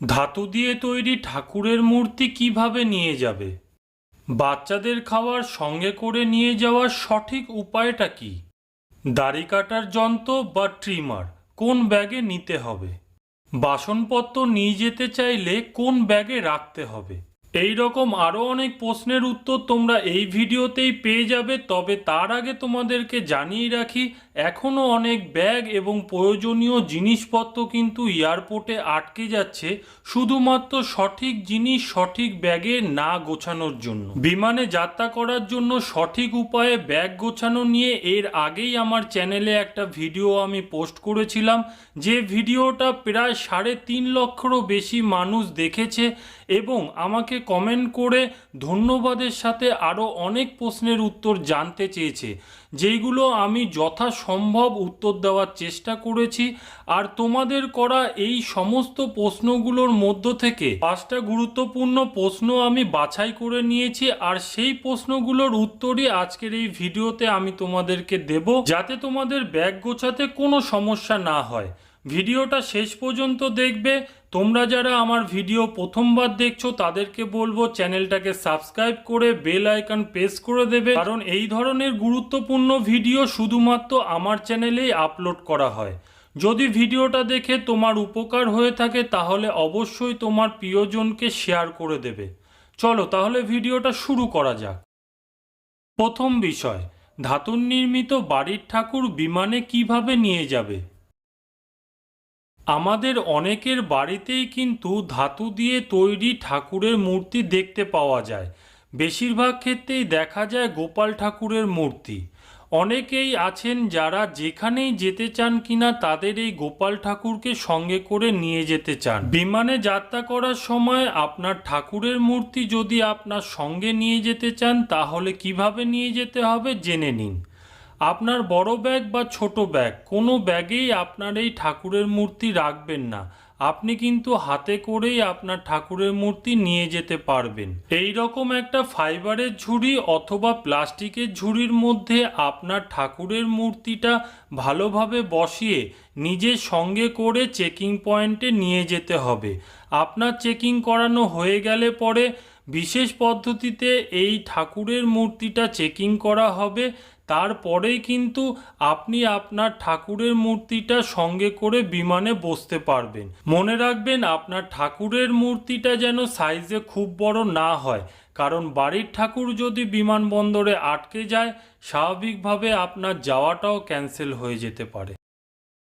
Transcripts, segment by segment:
ধাতু দিয়ে তৈরি ঠাকুরের মূর্তি কীভাবে নিয়ে যাবে? বাচ্চাদের খাওয়ার সঙ্গে করে নিয়ে যাওয়ার সঠিক উপায়টা কি? দাড়ি কাটার যন্ত্র বা ট্রিমার কোন ব্যাগে নিতে হবে? বাসনপত্র নিয়ে যেতে চাইলে কোন ব্যাগে রাখতে হবে? এই রকম আরও অনেক প্রশ্নের উত্তর তোমরা এই ভিডিওতেই পেয়ে যাবে, তবে তার আগে তোমাদেরকে জানিয়ে রাখি এখনও অনেক ব্যাগ এবং প্রয়োজনীয় জিনিসপত্র কিন্তু এয়ারপোর্টে আটকে যাচ্ছে, শুধুমাত্র সঠিক জিনিস সঠিক ব্যাগে না গোছানোর জন্য। বিমানে যাত্রা করার জন্য সঠিক উপায়ে ব্যাগ গোছানো নিয়ে এর আগেই আমার চ্যানেলে একটা ভিডিও আমি পোস্ট করেছিলাম, যে ভিডিওটা প্রায় সাড়ে তিন লক্ষেরও বেশি মানুষ দেখেছে এবং আমাকে কমেন্ট করে ধন্যবাদের সাথে আরও অনেক প্রশ্নের উত্তর জানতে চেয়েছে, যেইগুলো আমি যথাসম্ভব উত্তর দেওয়ার চেষ্টা করেছি। আর তোমাদের করা এই সমস্ত প্রশ্নগুলোর মধ্য থেকে পাঁচটা গুরুত্বপূর্ণ প্রশ্ন আমি বাছাই করে নিয়েছি, আর সেই প্রশ্নগুলোর উত্তরই আজকের এই ভিডিওতে আমি তোমাদেরকে দেব, যাতে তোমাদের ব্যাগ গোছাতে কোনো সমস্যা না হয়। ভিডিওটা শেষ পর্যন্ত দেখবে তোমরা যারা আমার ভিডিও প্রথমবার দেখছ, তাদেরকে বলব চ্যানেলটাকে সাবস্ক্রাইব করে বেল আইকন প্রেস করে দেবে। কারণ এই ধরনের গুরুত্বপূর্ণ ভিডিও শুধুমাত্র আমার চ্যানেলেই আপলোড করা হয়। যদি ভিডিওটা দেখে তোমার উপকার হয়ে থাকে, তাহলে অবশ্যই তোমার প্রিয়জনকে শেয়ার করে দেবে। চলো তাহলে ভিডিওটা শুরু করা যাক। প্রথম বিষয়, ধাতুর নির্মিত বাড়ির ঠাকুর বিমানে কীভাবে নিয়ে যাবে? আমাদের অনেকের বাড়িতেই কিন্তু ধাতু দিয়ে তৈরি ঠাকুরের মূর্তি দেখতে পাওয়া যায়। বেশিরভাগ ক্ষেত্রেই দেখা যায় গোপাল ঠাকুরের মূর্তি। অনেকেই আছেন যারা যেখানেই যেতে চান কিনা তাদের এই গোপাল ঠাকুরকে সঙ্গে করে নিয়ে যেতে চান। বিমানে যাত্রা করার সময় আপনার ঠাকুরের মূর্তি যদি আপনার সঙ্গে নিয়ে যেতে চান, তাহলে কীভাবে নিয়ে যেতে হবে, জেনে নিন। আপনার বড় ব্যাগ বা ছোট ব্যাগ, কোনো ব্যাগেই আপনার এই ঠাকুরের মূর্তি রাখবেন না। আপনি কিন্তু হাতে করেই আপনার ঠাকুরের মূর্তি নিয়ে যেতে পারবেন। এই রকম একটা ফাইবারের ঝুড়ি অথবা প্লাস্টিকের ঝুড়ির মধ্যে আপনার ঠাকুরের মূর্তিটা ভালোভাবে বসিয়ে নিজের সঙ্গে করে চেকিং পয়েন্টে নিয়ে যেতে হবে। আপনার চেকিং করানো হয়ে গেলে পরে বিশেষ পদ্ধতিতে এই ঠাকুরের মূর্তিটা চেকিং করা হবে তারপরেই কিন্তু আপনি আপনার ঠাকুরের মূর্তিটা সঙ্গে করে বিমানে বসতে পারবেন। মনে রাখবেন আপনার ঠাকুরের মূর্তিটা যেন সাইজে খুব বড় না হয়, কারণ বাড়ির ঠাকুর যদি বিমানবন্দরে আটকে যায়, স্বাভাবিকভাবে আপনার যাওয়াটাও ক্যান্সেল হয়ে যেতে পারে।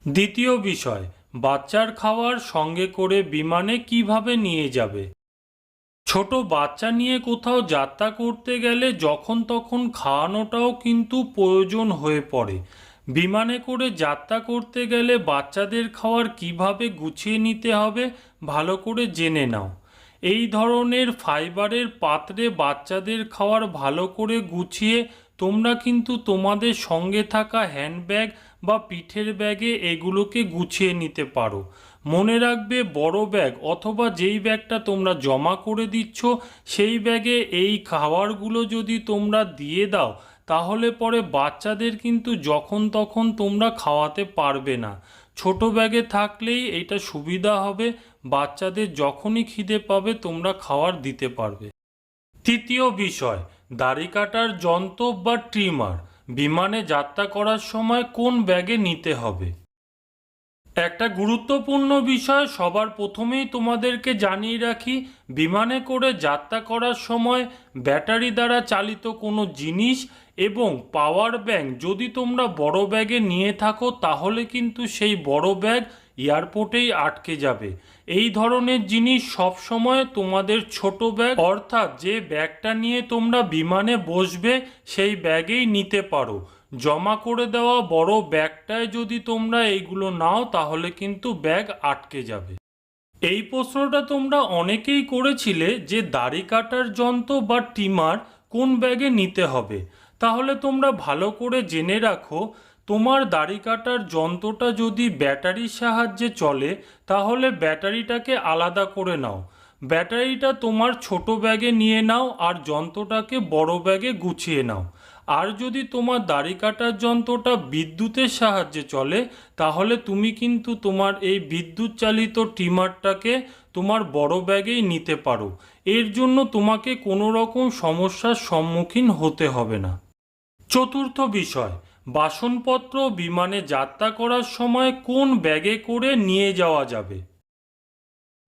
দ্বিতীয় বিষয়, বাচ্চার খাওয়ার সঙ্গে করে বিমানে কীভাবে নিয়ে যাবে? ছোট বাচ্চা নিয়ে কোথাও যাত্রা করতে গেলে যখন তখন খাওয়ানোটাও কিন্তু প্রয়োজন হয়ে পড়ে। বিমানে করে যাত্রা করতে গেলে বাচ্চাদের খাওয়ার কীভাবে গুছিয়ে নিতে হবে ভালো করে জেনে নাও। এই ধরনের ফাইবারের পাত্রে বাচ্চাদের খাওয়ার ভালো করে গুছিয়ে তোমরা কিন্তু তোমাদের সঙ্গে থাকা হ্যান্ডব্যাগ বা পিঠের ব্যাগে এগুলোকে গুছিয়ে নিতে পারো। মনে রাখবে বড় ব্যাগ, অথবা যেই ব্যাগটা তোমরা জমা করে দিচ্ছ, সেই ব্যাগে এই খাবারগুলো যদি তোমরা দিয়ে দাও, তাহলে পরে বাচ্চাদের কিন্তু যখন তখন তোমরা খাওয়াতে পারবে না। ছোট ব্যাগে থাকলেই এটা সুবিধা হবে, বাচ্চাদের যখনই খিদে পাবে তোমরা খাবার দিতে পারবে। তৃতীয় বিষয়, দাড়ি কাটার যন্ত্র বা ট্রিমার বিমানে যাত্রা করার সময় কোন ব্যাগে নিতে হবে? একটা গুরুত্বপূর্ণ বিষয়, সবার প্রথমেই তোমাদেরকে জানিয়ে রাখি, বিমানে করে যাত্রা করার সময় ব্যাটারি দ্বারা চালিত কোনো জিনিস এবং পাওয়ার ব্যাংক যদি তোমরা বড় ব্যাগে নিয়ে থাকো, তাহলে কিন্তু সেই বড় ব্যাগ এয়ারপোর্টেই আটকে যাবে। এই ধরনের জিনিস সব সময় তোমাদের ছোট ব্যাগ, অর্থাৎ যে ব্যাগটা নিয়ে তোমরা বিমানে বসবে, সেই ব্যাগেই নিতে পারো। জমা করে দেওয়া বড় ব্যাগটায় যদি তোমরা এইগুলো নাও, তাহলে কিন্তু ব্যাগ আটকে যাবে। এই প্রশ্নটা তোমরা অনেকেই করেছিলে যে দাড়ি কাটার যন্ত্র বা টিমার কোন ব্যাগে নিতে হবে। তাহলে তোমরা ভালো করে জেনে রাখো, তোমার দাড়ি কাটার যন্ত্রটা যদি ব্যাটারির সাহায্যে চলে, তাহলে ব্যাটারিটাকে আলাদা করে নাও। ব্যাটারিটা তোমার ছোট ব্যাগে নিয়ে নাও আর যন্ত্রটাকে বড় ব্যাগে গুছিয়ে নাও। আর যদি তোমার দাড়ি কাটার যন্ত্রটা বিদ্যুতের সাহায্যে চলে, তাহলে তুমি কিন্তু তোমার এই বিদ্যুৎ চালিত ট্রিমারটাকে তোমার বড় ব্যাগেই নিতে পারো। এর জন্য তোমাকে কোনো রকম সমস্যার সম্মুখীন হতে হবে না। চতুর্থ বিষয়, বাসনপত্র বিমানে যাত্রা করার সময় কোন ব্যাগে করে নিয়ে যাওয়া যাবে?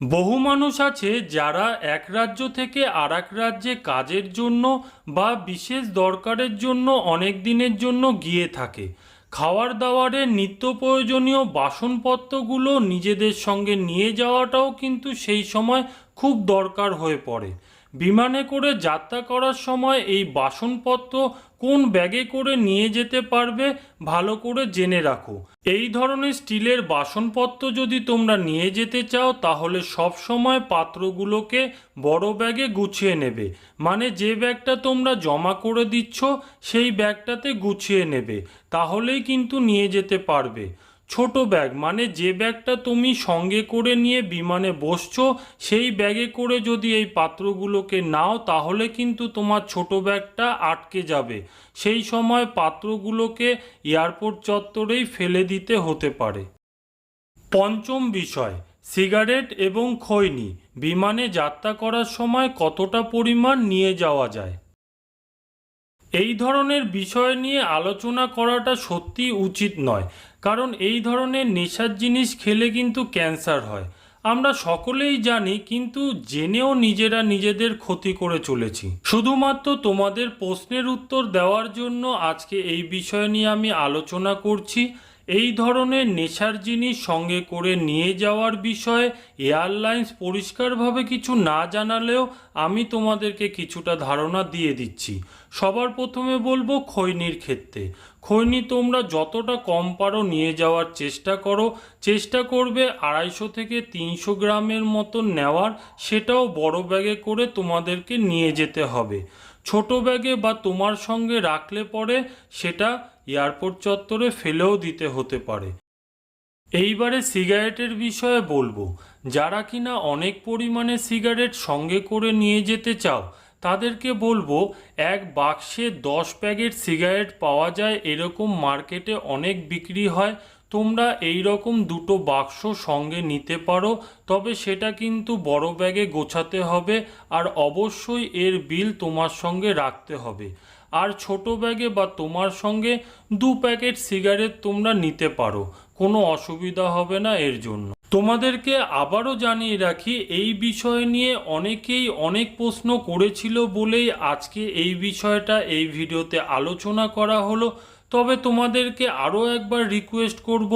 বহু মানুষ আছে যারা এক রাজ্য থেকে আর রাজ্যে কাজের জন্য বা বিশেষ দরকারের জন্য অনেক দিনের জন্য গিয়ে থাকে। খাওয়ার দাওয়ারের নিত্য প্রয়োজনীয় বাসনপত্রগুলো নিজেদের সঙ্গে নিয়ে যাওয়াটাও কিন্তু সেই সময় খুব দরকার হয়ে পড়ে। বিমানে করে যাত্রা করার সময় এই বাসনপত্র কোন ব্যাগে করে নিয়ে যেতে পারবে ভালো করে জেনে রাখো। এই ধরনের স্টিলের বাসনপত্র যদি তোমরা নিয়ে যেতে চাও, তাহলে সব সময় পাত্রগুলোকে বড় ব্যাগে গুছিয়ে নেবে। মানে যে ব্যাগটা তোমরা জমা করে দিচ্ছ, সেই ব্যাগটাতে গুছিয়ে নেবে। তাহলেই কিন্তু নিয়ে যেতে পারবে। ছোট ব্যাগ মানে যে ব্যাগটা তুমি সঙ্গে করে নিয়ে বিমানে বসছো, সেই ব্যাগে করে যদি এই পাত্রগুলোকে নাও, তাহলে কিন্তু তোমার ছোট ব্যাগটা আটকে যাবে। সেই সময় পাত্রগুলোকে এয়ারপোর্ট চত্বরেই ফেলে দিতে হতে পারে। পঞ্চম বিষয়, সিগারেট এবং খৈনি, বিমানে যাত্রা করার সময় কতটা পরিমাণ নিয়ে যাওয়া যায়? এই ধরনের বিষয় নিয়ে আলোচনা করাটা সত্যি উচিত নয়। কারণ এই ধরনের নেশার জিনিস খেলে কিন্তু ক্যান্সার হয়। আমরা সকলেই জানি, কিন্তু জেনেও নিজেরা নিজেদের ক্ষতি করে চলেছি। শুধুমাত্র তোমাদের প্রশ্নের উত্তর দেওয়ার জন্য আজকে এই বিষয় নিয়ে আমি আলোচনা করছি। এই ধরনের নেশার জিনিস সঙ্গে করে নিয়ে যাওয়ার বিষয়ে এয়ারলাইন্স পরিষ্কারভাবে কিছু না জানালেও আমি তোমাদেরকে কিছুটা ধারণা দিয়ে দিচ্ছি। সবার প্রথমে বলব খৈনির ক্ষেত্রে। খৈনি, তোমরা যতটা কম পারো নিয়ে যাওয়ার চেষ্টা করো। চেষ্টা করবে আড়াইশো থেকে তিনশো গ্রামের মতো নেওয়ার, সেটাও বড় ব্যাগে করে তোমাদেরকে নিয়ে যেতে হবে। ছোট ব্যাগে বা তোমার সঙ্গে রাখলে পরে সেটা এয়ারপোর্ট চত্বরে ফেলেও দিতে হতে পারে। এইবারে সিগারেটের বিষয়ে বলব, যারা কিনা অনেক পরিমাণে সিগারেট সঙ্গে করে নিয়ে যেতে চাও, তাদেরকে বলব, এক বাক্সে দশ প্যাকেট সিগারেট পাওয়া যায়, এরকম মার্কেটে অনেক বিক্রি হয়, তোমরা এই রকম দুটো বাক্স সঙ্গে নিতে পারো, তবে সেটা কিন্তু বড় ব্যাগে গোছাতে হবে, আর অবশ্যই এর বিল তোমার সঙ্গে রাখতে হবে। আর ছোট ব্যাগে বা তোমার সঙ্গে দু প্যাকেট সিগারেট তোমরা নিতে পারো। কোনো অসুবিধা হবে না এর জন্য। তোমাদেরকে আবারও জানিয়ে রাখি, এই বিষয় নিয়ে অনেকেই অনেক প্রশ্ন করেছিল বলেই আজকে এই বিষয়টা, এই ভিডিওতে আলোচনা করা হলো। তবে তোমাদেরকে আরও একবার রিকোয়েস্ট করব,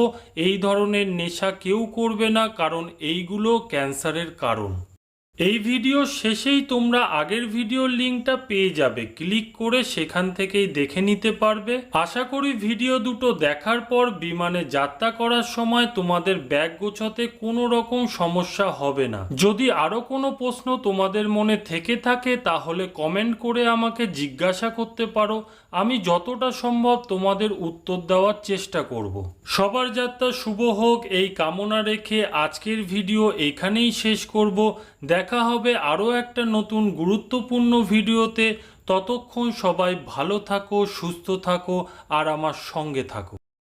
এই ধরনের নেশা কেউ করবে না, কারণ এইগুলো ক্যান্সারের কারণ। এই ভিডিও শেষেই তোমরা আগের ভিডিওর লিঙ্কটা পেয়ে যাবে। ক্লিক করে সেখান থেকেই দেখে নিতে পারবে। আশা করি ভিডিও দুটো দেখার পর বিমানে যাত্রা করার সময় তোমাদের ব্যাগ গোছাতে কোনো রকম সমস্যা হবে না। যদি আরও কোনো প্রশ্ন তোমাদের মনে থেকে থাকে, তাহলে কমেন্ট করে আমাকে জিজ্ঞাসা করতে পারো। আমি যতটা সম্ভব তোমাদের উত্তর দেওয়ার চেষ্টা করব। সবার যাত্রা শুভ হোক, এই কামনা রেখে আজকের ভিডিও এখানেই শেষ করব। দেখা হবে আরও একটা নতুন গুরুত্বপূর্ণ ভিডিওতে। ততক্ষণ সবাই ভালো থাকো, সুস্থ থাকো, আর আমার সঙ্গে থাকো।